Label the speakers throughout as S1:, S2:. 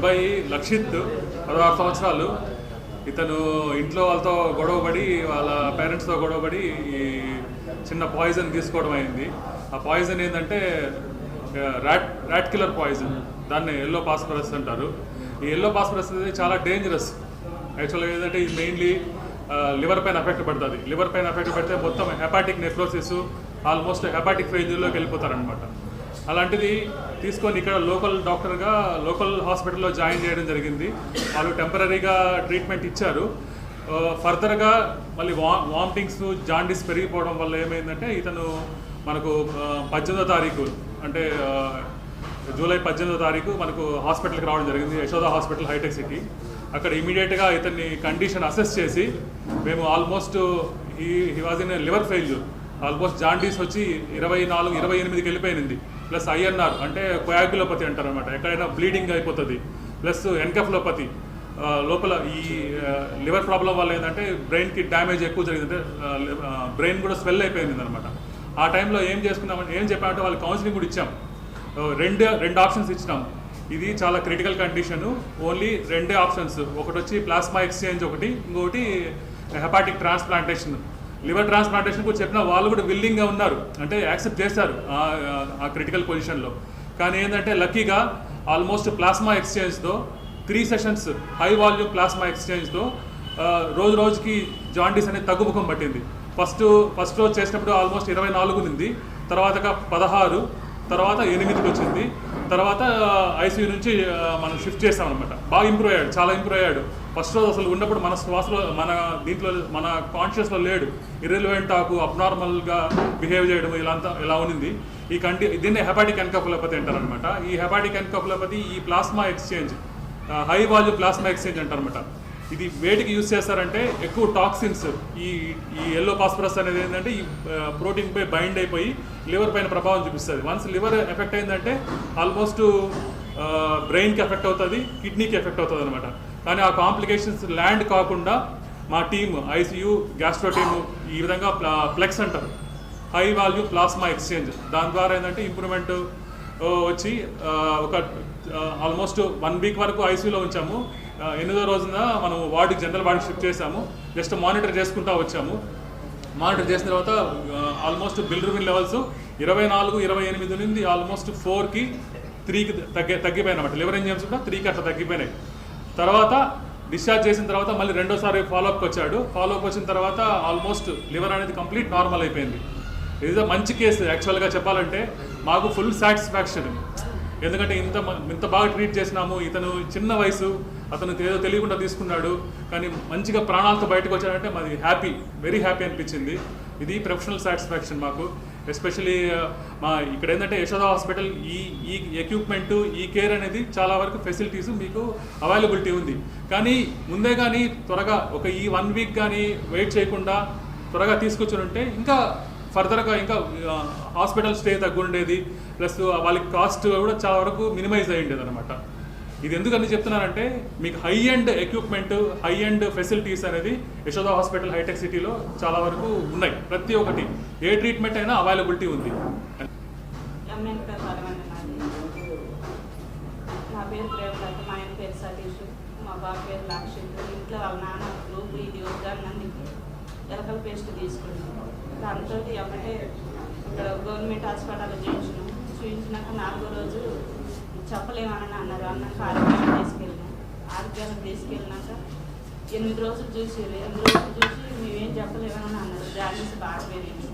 S1: అబ్బాయి లక్షిత్ పదహారు సంవత్సరాలు. ఇతను ఇంట్లో వాళ్ళతో గొడవపడి వాళ్ళ పేరెంట్స్తో గొడవపడి ఈ చిన్న పాయిజన్ తీసుకోవడం అయింది. ఆ పాయిజన్ ఏంటంటే ర్యాట్ ర్యాట్ కిల్లర్ పాయిజన్ దాన్ని ఎల్లో పాస్పరస్ అంటారు. ఈ ఎల్లో పాస్పరస్ అనేది చాలా డేంజరస్ యాక్చువల్గా ఏంటంటే ఇది మెయిన్లీ లివర్ పైన ఎఫెక్ట్ పడుతుంది. లివర్ పైన ఎఫెక్ట్ పడితే మొత్తం హెపాటిక్ నెఫ్రోసిస్ ఆల్మోస్ట్ హెపాటిక్ ఫెయిల్యూర్లోకి వెళ్ళిపోతారనమాట అలాంటిది తీసుకొని ఇక్కడ లోకల్ డాక్టర్గా లోకల్ హాస్పిటల్లో జాయిన్ చేయడం జరిగింది. వాళ్ళు టెంపరీగా ట్రీట్మెంట్ ఇచ్చారు. ఫర్దర్గా మళ్ళీ వా వామిటింగ్స్ జాండీస్ పెరిగిపోవడం వల్ల ఏమైందంటే ఇతను మనకు పద్దెనిమిదో తారీఖు అంటే జూలై పద్దెనిమిదో తారీఖు మనకు హాస్పిటల్కి రావడం జరిగింది యశోద హాస్పిటల్ హైటెక్ సిటీ. అక్కడ ఇమీడియట్గా ఇతన్ని కండిషన్ అసెస్ చేసి మేము ఆల్మోస్ట్ ఈ he was in liver failure. Almost jaundice వచ్చి ఇరవై నాలుగు ఇరవై ఎనిమిదికి వెళ్ళిపోయింది ప్లస్ ఐఎన్ఆర్ అంటే కొయాగ్యులోపతి అంటారు అనమాట ఎక్కడైనా బ్లీడింగ్ అయిపోతుంది. Plus encephalopathy. లోపల ఈ లివర్ ప్రాబ్లం వల్ల ఏంటంటే బ్రెయిన్కి డ్యామేజ్ ఎక్కువ జరిగింది అంటే బ్రెయిన్ కూడా స్వెల్ అయిపోయింది అనమాట ఆ టైంలో ఏం చేసుకున్నామంటే ఏం చెప్పామంటే వాళ్ళు కౌన్సిలింగ్ కూడా ఇచ్చాం. రెండు రెండు ఆప్షన్స్ ఇచ్చినాం. ఇది చాలా క్రిటికల్ కండిషన్. ఓన్లీ రెండే ఆప్షన్స్. ఒకటి వచ్చి ప్లాస్మా ఎక్స్చేంజ్ ఒకటి ఇంకొకటి హెపాటిక్ ట్రాన్స్ప్లాంటేషన్. లివర్ ట్రాన్స్ప్లాంటేషన్ కూడా చెప్పిన వాళ్ళు కూడా విల్లింగ్గా ఉన్నారు. అంటే యాక్సెప్ట్ చేశారు ఆ- క్రిటికల్ పొజిషన్లో కానీ ఏంటంటే లక్కీగా almost plasma ఎక్స్చేంజ్తో three sessions high volume plasma ఎక్స్చేంజ్తో రోజు రోజుకి జాండీస్ అనేది తగ్గుముఖం పట్టింది. ఫస్ట్ ఫస్ట్ రోజు చేసినప్పుడు ఆల్మోస్ట్ ఇరవై నాలుగు ఉంది. తర్వాతగా పదహారు తర్వాత ఎనిమిదికి వచ్చింది. తర్వాత ఐసీయూ నుంచి మనం షిఫ్ట్ చేసాం అనమాట బాగా ఇంప్రూవ్ అయ్యాడు చాలా ఇంప్రూవ్ అయ్యాడు. ఫస్ట్ రోజు అసలు ఉన్నప్పుడు మన శ్వాసలో మన దీంట్లో మన కాన్షియస్లో లేడు. ఇర్రెలివెంట్ ఆకు అబ్నార్మల్గా బిహేవ్ చేయడం ఇలా అంతా ఇలా ఉంది ఈ కంటి దీన్ని హెపాటిక్ ఎన్కఫలోపతి అంటారనమాట ఈ హెపాటిక్ ఎన్కఫలోపతి ఈ plasma exchange high value plasma exchange అంటారనమాట ఇది వేటికి యూస్ చేస్తారంటే ఎక్కువ టాక్సిన్స్. ఈ ఈ ఎల్లో పాస్పరస్ అనేది ఏంటంటే ఈ ప్రోటీన్ పై బైండ్ అయిపోయి లివర్ పైన ప్రభావం చూపిస్తుంది. వన్స్ లివర్ ఎఫెక్ట్ అయిందంటే ఆల్మోస్ట్ బ్రెయిన్కి ఎఫెక్ట్ అవుతుంది కిడ్నీకి ఎఫెక్ట్ అవుతుంది అనమాట కానీ ఆ కాంప్లికేషన్స్ ల్యాండ్ కాకుండా మా టీమ్ ఐసీయూ గ్యాస్ట్రో టీము ఈ విధంగా ఫ్లెక్స్ అంటారు. హై వాల్యూ ప్లాస్మా ఎక్స్చేంజ్ దాని ద్వారా ఏంటంటే ఇంప్రూవ్మెంట్ వచ్చి ఒక ఆల్మోస్ట్ వన్ వీక్ వరకు ఐసీయూలో ఉంచాము. ఎనిమిదో రోజున మనం వార్డుకి జనరల్ వార్డుకి షిఫ్ట్ చేసాము జస్ట్ మానిటర్ చేసుకుంటా వచ్చాము. మానిటర్ చేసిన తర్వాత ఆల్మోస్ట్ బిల్రుబిన్ లెవెల్స్ ఇరవై నాలుగు ఇరవై ఎనిమిది నుండి ఆల్మోస్ట్ ఫోర్కి త్రీకి తగ్గి తగ్గిపోయినాయి అన్నమాట లివర్ ఎంజిమ్స్ కూడా త్రీకి అట్లా తగ్గిపోయినాయి. తర్వాత డిశ్చార్జ్ చేసిన తర్వాత మళ్ళీ రెండోసారి ఫాలోఅప్కి వచ్చాడు ఫాలోఅప్ వచ్చిన తర్వాత ఆల్మోస్ట్ లివర్ అనేది కంప్లీట్ నార్మల్ అయిపోయింది. ఇది మంచి కేసు యాక్చువల్గా చెప్పాలంటే మాకు ఫుల్ సాటిస్ఫాక్షన్. ఎందుకంటే ఇంత ఇంత బాగా ట్రీట్ చేసినాము ఇతను చిన్న వయసు అతను ఏదో తెలియకుండా తీసుకున్నాడు కానీ మంచిగా ప్రాణాలతో బయటకు వచ్చాడంటే మాది హ్యాపీ వెరీ హ్యాపీ అనిపించింది. ఇది ప్రొఫెషనల్ సాటిస్ఫాక్షన్ మాకు. ఎస్పెషలీ మా ఇక్కడ ఏంటంటే యశోద హాస్పిటల్ ఈ ఈ ఎక్విప్మెంట్ ఈ కేర్ అనేది చాలా వరకు ఫెసిలిటీస్ మీకు అవైలబిలిటీ ఉంది. కానీ ముందే కానీ త్వరగా ఒక ఈ వన్ వీక్ కానీ వెయిట్ చేయకుండా త్వరగా తీసుకొచ్చి ఉంటే ఇంకా ఫర్దర్గా ఇంకా హాస్పిటల్ స్టే తగ్గుండేది ప్లస్ వాళ్ళకి కాస్ట్ కూడా చాలా వరకు మినిమైజ్ అయ్యి ఉండేది అనమాట ఇది ఎందుకని చెప్తున్నానంటే మీకు high end equipment high end facilities అనేది యశోద హాస్పిటల్ హైటెక్ సిటీలో చాలా వరకు ఉన్నాయి. ప్రతి ఒక్కటి. ఏ ట్రీట్మెంట్ అయినా అవైలబిలిటీ ఉంది.
S2: నా పేరు ప్రేమలత మా ఆయన పేరు సతీష్ మా బాబు పేరు లక్షిత్ ఇంట్లో వాళ్ళ నాన్న గ్రూప్ ఇది వద్దన్నందుకు ఎలకల పేస్ట్ తీసుకున్నాం. దాంతో ఎమ్మటే ఇక్కడ గవర్నమెంట్ హాస్పిటల్ చూపించినాం చూపించినాక నాలుగో రోజు చెప్పలేమని అన్నారు. అన్నాక ఆరోగ్యం తీసుకెళ్ళినాం. ఆరోగ్యం తీసుకెళ్ళినాక ఎనిమిది రోజులు చూసి ఎనిమిది రోజులు చూసి మేమేం చెప్పలేమని అన్నారు. జాలీస్ బాగా పెరిగింది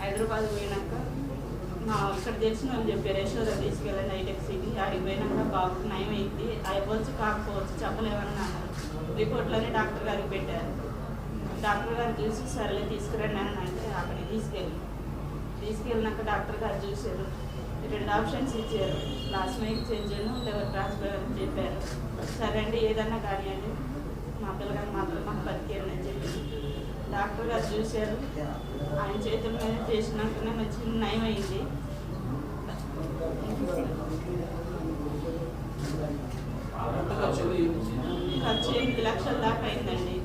S2: హైదరాబాద్ పోయినాక మా ఇక్కడ తెలిసిన వాళ్ళు చెప్పారు యశోద తీసుకెళ్ళండి హైటెక్ సిటీ ఆడికి పోయినాక బాబుకి నయం అయింది అయిపోవచ్చు కాకపోవచ్చు చెప్పలేమని అన్నారు. రిపోర్ట్లోనే డాక్టర్ గారికి పెట్టారు. డాక్టర్ గారు చూసి సరేలే తీసుకురండి అని అంటే అక్కడికి తీసుకెళ్ళి తీసుకెళ్ళినాక డాక్టర్ గారు చూశారు. రెండు ఆప్షన్స్ ఇచ్చారు. ప్లాస్మా ఎక్స్చేంజ్ను లివర్ ట్రాన్స్ఫర్ అని చెప్పారు. సరే అండి ఏదన్నా కానివ్వండి. మా పిల్లగారు మాత్రం మాకు బతికేయండి అని చెప్పి డాక్టర్ గారు చూశారు. ఆయన చేతుల మీద చేసినాకనే మంచి నయం అయింది. ఖర్చు ఎనిమిది లక్షల దాకా అయిందండి.